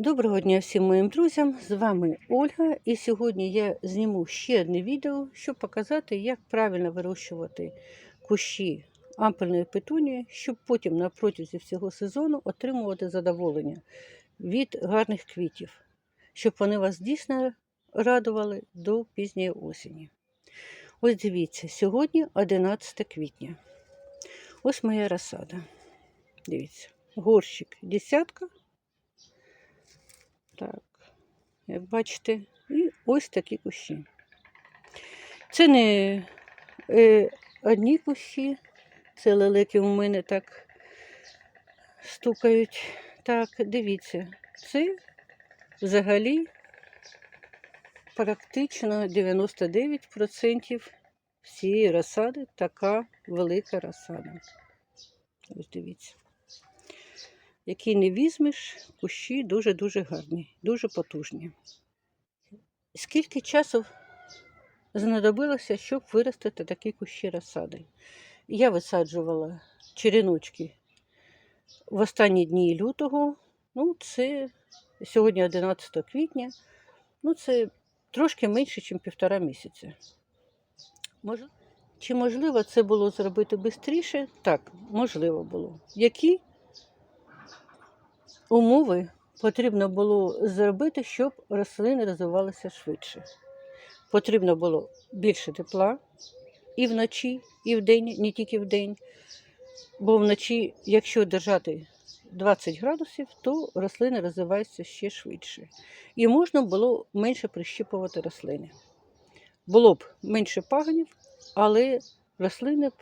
Доброго дня всім моїм друзям! З вами Ольга, і сьогодні я зніму ще одне відео, щоб показати, як правильно вирощувати кущі ампельної петунії, щоб потім на протязі всього сезону отримувати задоволення від гарних квітів, щоб вони вас дійсно радували до пізньої осені. Ось дивіться, сьогодні 11 квітня. Ось моя розсада. Дивіться, горщик десятка. Так, як бачите, і ось такі кущі. Це не е, одні кущі, це лелеки у мене так стукають. Так, дивіться, це взагалі практично 99% всієї розсади така велика розсада. Ось дивіться. Який не візьмеш, кущі дуже-дуже гарні, дуже потужні. Скільки часу знадобилося, щоб виростити такі кущі розсади? Я висаджувала череночки в останні дні лютого. Ну, це сьогодні 11 квітня. Ну, це трошки менше, ніж півтора місяця. Чи можливо це було зробити швидше? Так, можливо було. Які умови потрібно було зробити, щоб рослини розвивалися швидше. Потрібно було більше тепла і вночі, і вдень, не тільки вдень. Бо вночі, якщо держати 20 градусів, то рослини розвиваються ще швидше. І можна було менше прищіпувати рослини. Було б менше пагонів, але рослини б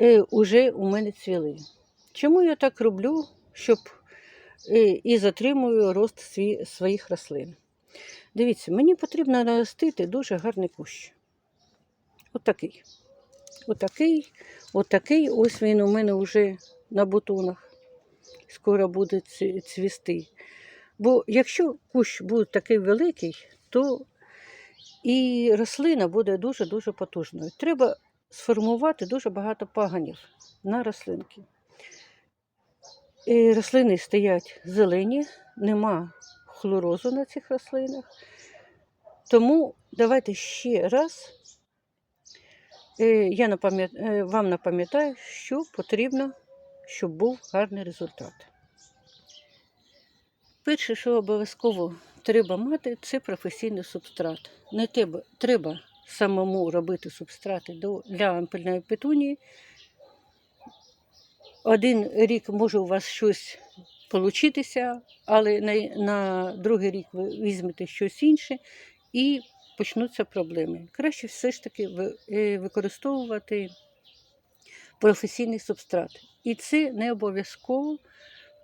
е, уже у мене цвіли. Чому я так роблю, щоб і, і затримую рост свій, своїх рослин. Дивіться, мені потрібно наростити дуже гарний кущ. Отакий. Отакий, отакий. Ось він у мене вже на бутонах. Скоро буде цвісти. Бо якщо кущ буде такий великий, то і рослина буде дуже-дуже потужною. Треба сформувати дуже багато паганів на рослинки. І рослини стоять зелені, нема хлорозу на цих рослинах. Тому давайте ще раз е, я е, вам напам'ятаю, що потрібно, щоб був гарний результат. Перше, що обов'язково треба мати, це професійний субстрат. Не треба, треба самому робити субстрати для ампельної петунії. Один рік може у вас щось получитися, але на, на другий рік ви візьмете щось інше і почнуться проблеми. Краще все ж таки е, використовувати професійний субстрат. І це не обов'язково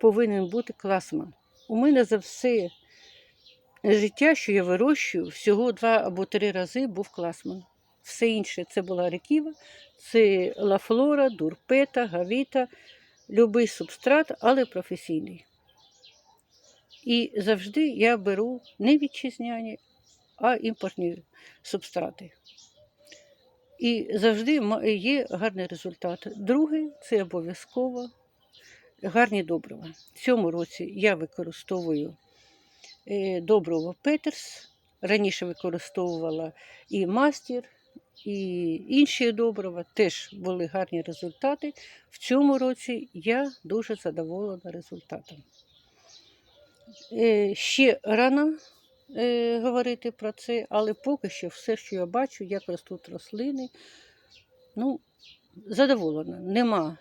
повинен бути класман. У мене за все життя, що я вирощую, всього два або три рази був класман. Все інше це була реківа, це лафлора, дурпета, гавіта, любий субстрат, але професійний. І завжди я беру не вітчизняні, а імпортні субстрати. І завжди є гарний результат. Друге це обов'язково гарні добрива. В цьому році я використовую е, добриво Петерс. Раніше використовувала і мастер, і інші добрива. Теж були гарні результати. В цьому році я дуже задоволена результатом. Е, Ще рано е, говорити про це, але поки що все, що я бачу, як ростуть рослини, ну, задоволена. Нема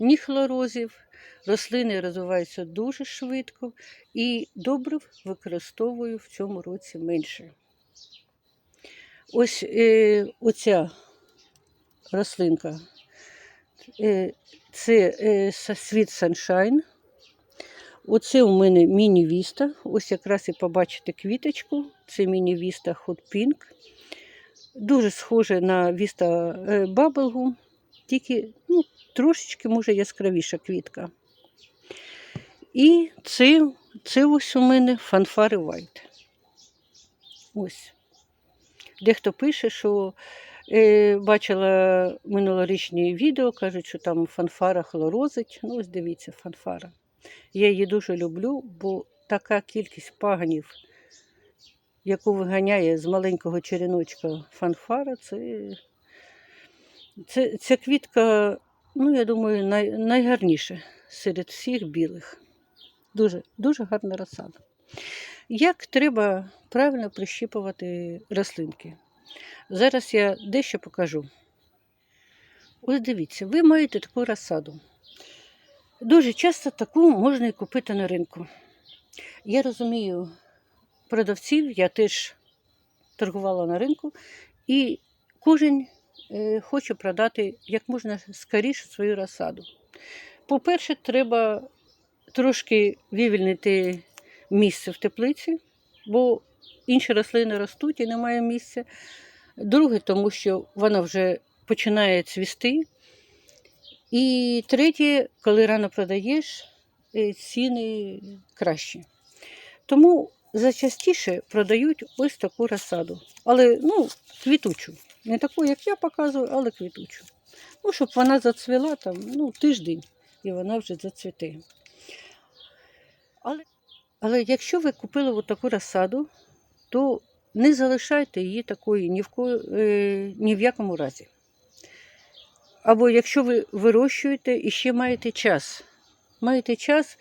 ні хлорозів, рослини розвиваються дуже швидко і добрив використовую в цьому році менше. Ось е, оця рослинка. Е, це е, світ Sunshine. Оце у мене міні-віста. Ось якраз і побачите квіточку. Це міні-віста Hot Pink. Дуже схоже на віста Bubblegum, тільки ну, трошечки, може, яскравіша квітка. І це, це ось у мене фанфари White. Ось. Дехто пише, що е, бачила минулорічні відео, кажуть, що там фанфара хлорозить. Ну, ось дивіться, фанфара. Я її дуже люблю, бо така кількість паганів, яку виганяє з маленького череночка фанфара, це, це ця квітка, ну, я думаю, най, найгарніша серед всіх білих. Дуже, дуже гарна розсада. Як треба правильно прищіпувати рослинки? Зараз я дещо покажу. Ось дивіться, ви маєте таку розсаду. Дуже часто таку можна і купити на ринку. Я розумію продавців, я теж торгувала на ринку, і кожен е, хоче продати як можна скоріше свою розсаду. По-перше, треба трошки вивільнити місце в теплиці, бо інші рослини ростуть і немає місця. Друге, тому що вона вже починає цвісти. І третє, коли рано продаєш, е, ціни кращі. Тому зачастіше продають ось таку розсаду. Але ну, квітучу. Не таку, як я показую, але квітучу. Ну, щоб вона зацвіла там ну, тиждень і вона вже зацвіте. Але, але якщо ви купили таку розсаду, то не залишайте її такою ні в, ко... е, ні в якому разі. Або якщо ви вирощуєте і ще маєте час. Маєте час,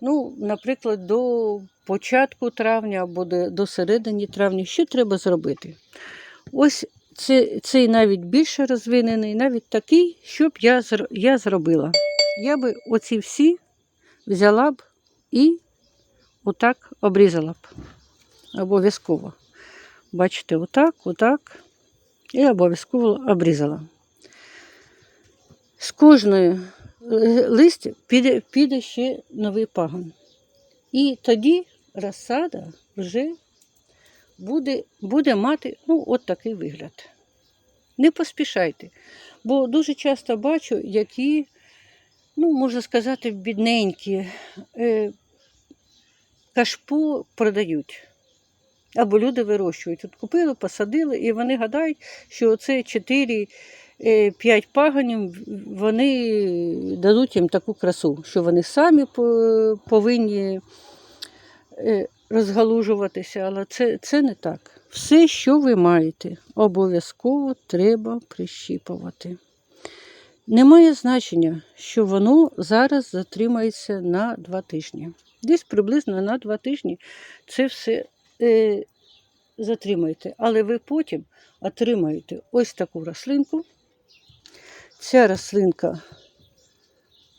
ну, наприклад, до початку травня або до, середини травня, що треба зробити? Ось це, цей навіть більше розвинений, навіть такий, що б я, я зробила. Я би оці всі взяла б і отак обрізала б. Обов'язково. Бачите, отак, отак. І обов'язково обрізала. З кожної листя піде, піде ще новий пагон. І тоді розсада вже буде, буде мати ну, от такий вигляд. Не поспішайте, бо дуже часто бачу, які, ну, можна сказати, бідненькі е, кашпу продають. Або люди вирощують. От купили, посадили, і вони гадають, що це 4-5 паганів вони дадуть їм таку красу, що вони самі повинні е, розгалужуватися, але це, це не так. Все, що ви маєте, обов'язково треба прищіпувати. Немає значення, що воно зараз затримається на два тижні. Десь приблизно на два тижні це все е, затримаєте. Але ви потім отримаєте ось таку рослинку. Ця рослинка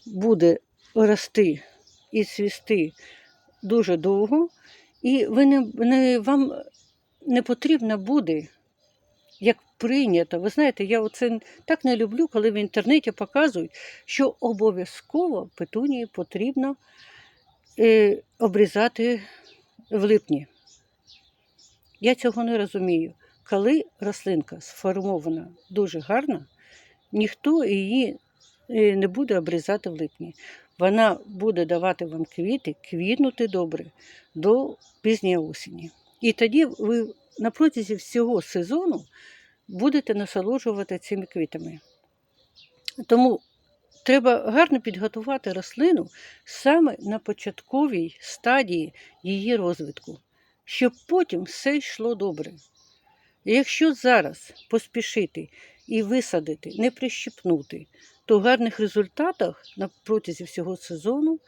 буде рости і цвісти дуже довго, і ви не, не, вам не потрібно буде, як прийнято. Ви знаєте, я оце так не люблю, коли в інтернеті показують, що обов'язково петунії потрібно обрізати в липні. Я цього не розумію. Коли рослинка сформована дуже гарно, ніхто її е, не буде обрізати в липні. Вона буде давати вам квіти, квітнути добре до пізньої осені. І тоді ви на протязі всього сезону будете насолоджувати цими квітами. Тому треба гарно підготувати рослину саме на початковій стадії її розвитку, щоб потім все йшло добре. Якщо зараз поспішити і висадити, не прищипнути, то гарних результатів на протязі всього сезону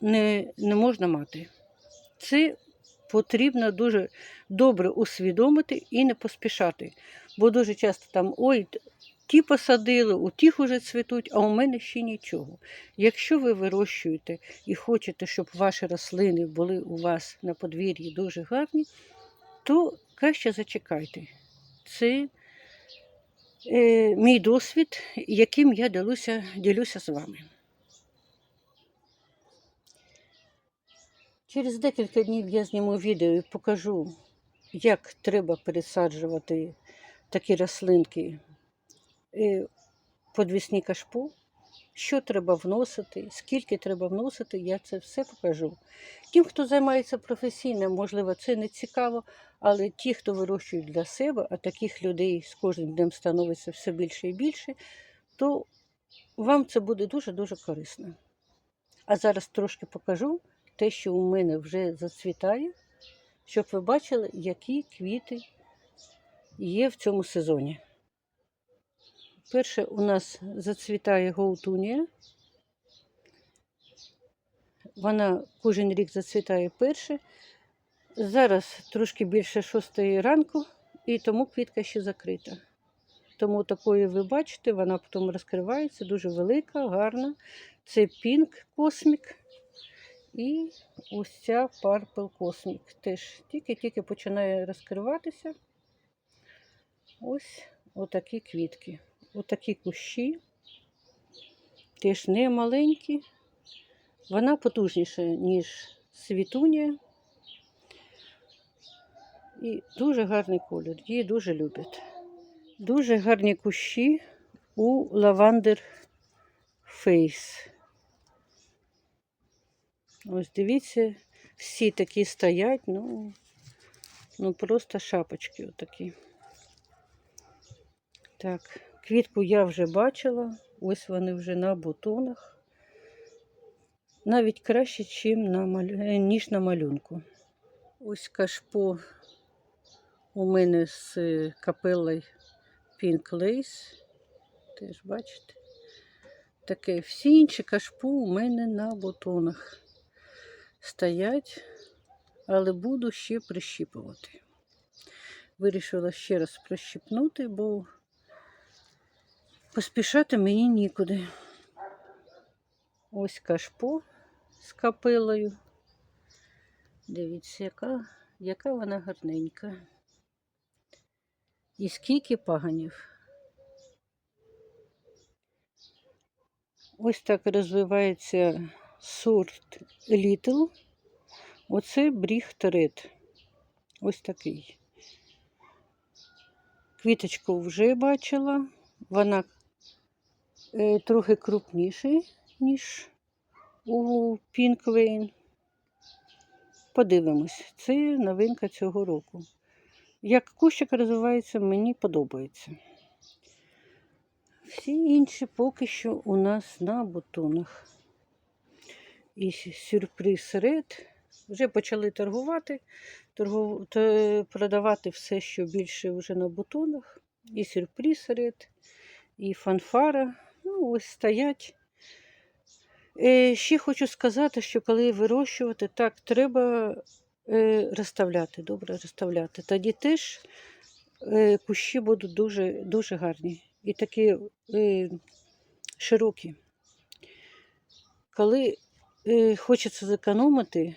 не, не можна мати. Це потрібно дуже добре усвідомити і не поспішати. Бо дуже часто там ой, ті посадили, у тих уже цвітуть, а у мене ще нічого. Якщо ви вирощуєте і хочете, щоб ваші рослини були у вас на подвір'ї дуже гарні, то краще зачекайте. Це е, мій досвід, яким я ділюся, ділюся з вами. Через декілька днів я зніму відео і покажу, як треба пересаджувати такі рослинки подвісні кашпу, що треба вносити, скільки треба вносити, я це все покажу. Тим, хто займається професійно, можливо, це не цікаво, але ті, хто вирощують для себе, а таких людей з кожним днем становиться все більше і більше, то вам це буде дуже-дуже корисно. А зараз трошки покажу, те, що у мене вже зацвітає, щоб ви бачили, які квіти є в цьому сезоні. Перше у нас зацвітає гоутунія. Вона кожен рік зацвітає перше. Зараз трошки більше шостої ранку, і тому квітка ще закрита. Тому такою ви бачите, вона потім розкривається, дуже велика, гарна. Це Pink Cosmic і ось ця Purple Cosmic. Теж тільки-тільки починає розкриватися. Ось отакі квітки. Отакі кущі. Теж не маленькі. Вона потужніша, ніж світунія. І дуже гарний колір. Її дуже люблять. Дуже гарні кущі у лавандер фейс. Ось дивіться, всі такі стоять, ну, ну просто шапочки отакі. Так, квітку я вже бачила, ось вони вже на бутонах. Навіть краще, чим на малю... е, ніж на малюнку. Ось кашпо у мене з е, капеллою Pink Lace. Теж бачите. Таке всі інші кашпо у мене на бутонах стоять, але буду ще прищіпувати. Вирішила ще раз прищіпнути, бо поспішати мені нікуди. Ось кашпо з капелою. Дивіться, яка, яка вона гарненька. І скільки паганів. Ось так розвивається сорт Little. Оце бріхт Ред. Ось такий. Квіточку вже бачила. Вона трохи крупніша, ніж у Пінквейн. Подивимось, це новинка цього року. Як кущик розвивається, мені подобається. Всі інші поки що у нас на бутонах. І сюрприз ред. Вже почали торгувати, торгу... продавати все, що більше вже на бутонах. І сюрприз ред, і фанфара. Ну, ось стоять. Е, ще хочу сказати, що коли вирощувати, так треба е, розставляти, добре розставляти. Тоді теж е, кущі будуть дуже, дуже гарні і такі е, широкі. Коли хочеться зекономити,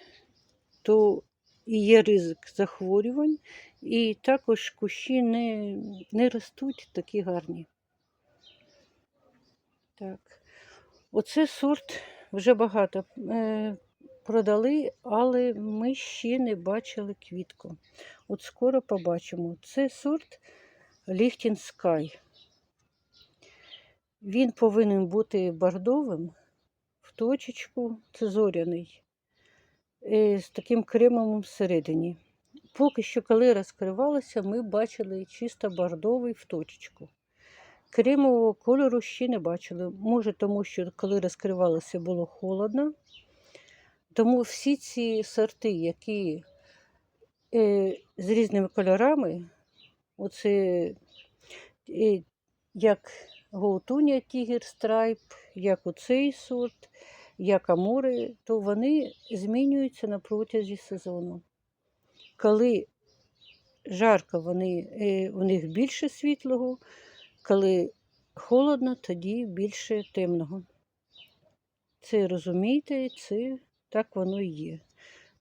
то є ризик захворювань, і також кущі не, не ростуть такі гарні. Так. Оце сорт вже багато е, продали, але ми ще не бачили квітку. От скоро побачимо. Це сорт Lichtenstein Sky. Він повинен бути бордовим в точечку, це зоряний, е, з таким кремом всередині. Поки що, коли розкривалося, ми бачили чисто бордовий в точечку. Кремового кольору ще не бачили. Може, тому що коли розкривалося, було холодно. Тому всі ці сорти, які е, з різними кольорами, оце е, як Гоутуня Тігер Страйп, як оцей сорт, як Амури, то вони змінюються на протязі сезону. Коли жарко, вони, е, у них більше світлого, коли холодно, тоді більше темного. Це розумієте, це так воно і є.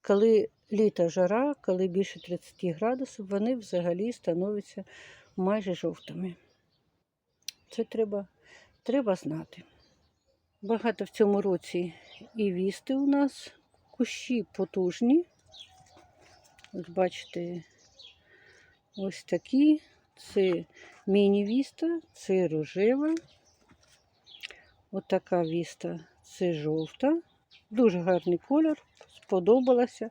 Коли літа жара, коли більше 30 градусів, вони взагалі становляться майже жовтими. Це треба, треба знати. Багато в цьому році і вісти у нас, кущі потужні. Ось бачите, ось такі. Це міні-віста, це рожева. Отака віста це жовта. Дуже гарний колір, сподобалася.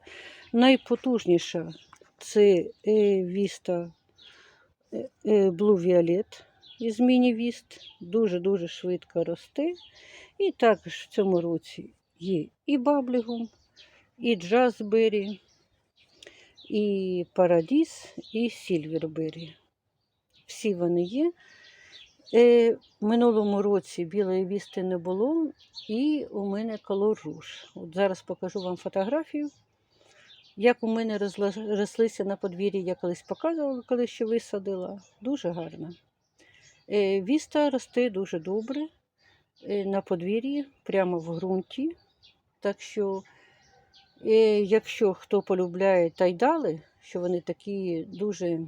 Найпотужніша це е, віста е, е, Blue Violet із міні-віст. Дуже-дуже швидко росте. І також в цьому році є і баблігум, і джазбері, і парадіс, і сільвербері. Всі вони є. Е, в минулому році білої вісти не було, і у мене колор руж. От зараз покажу вам фотографію. Як у мене рослися на подвір'ї, я колись показувала, коли ще висадила. Дуже гарно. Е, Віста росте дуже добре е, на подвір'ї, прямо в ґрунті. Так що, якщо хто полюбляє тайдали, що вони такі дуже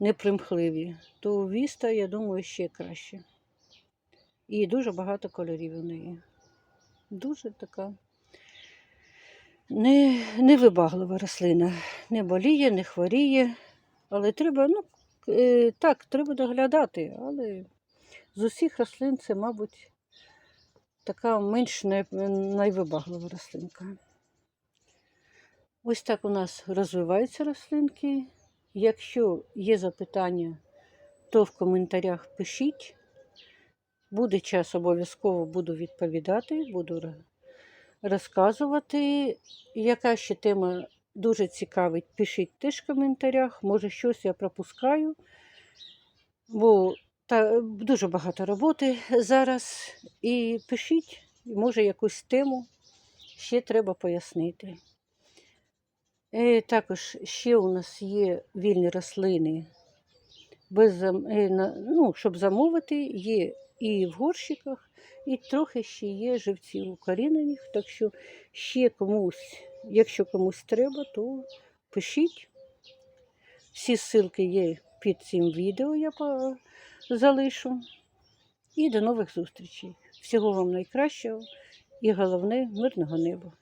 непримхливі, то віста, я думаю, ще краще. І дуже багато кольорів у неї. Дуже така не, невибаглива рослина. Не боліє, не хворіє. Але треба, ну, е, так, треба доглядати. Але з усіх рослин це, мабуть, така менш найвибаглива рослинка. Ось так у нас розвиваються рослинки. Якщо є запитання, то в коментарях пишіть. Буде час, обов'язково буду відповідати, буду розказувати. Яка ще тема дуже цікавить, пишіть теж в коментарях. Може, щось я пропускаю, бо та, дуже багато роботи зараз. І пишіть, може, якусь тему ще треба пояснити. Е, також ще у нас є вільні рослини, без, е, ну, щоб замовити, є і в горщиках, і трохи ще є живців укорінених. Так що ще комусь, якщо комусь треба, то пишіть. Всі ссылки є під цим відео, я залишу. І до нових зустрічей. Всього вам найкращого і головне мирного неба.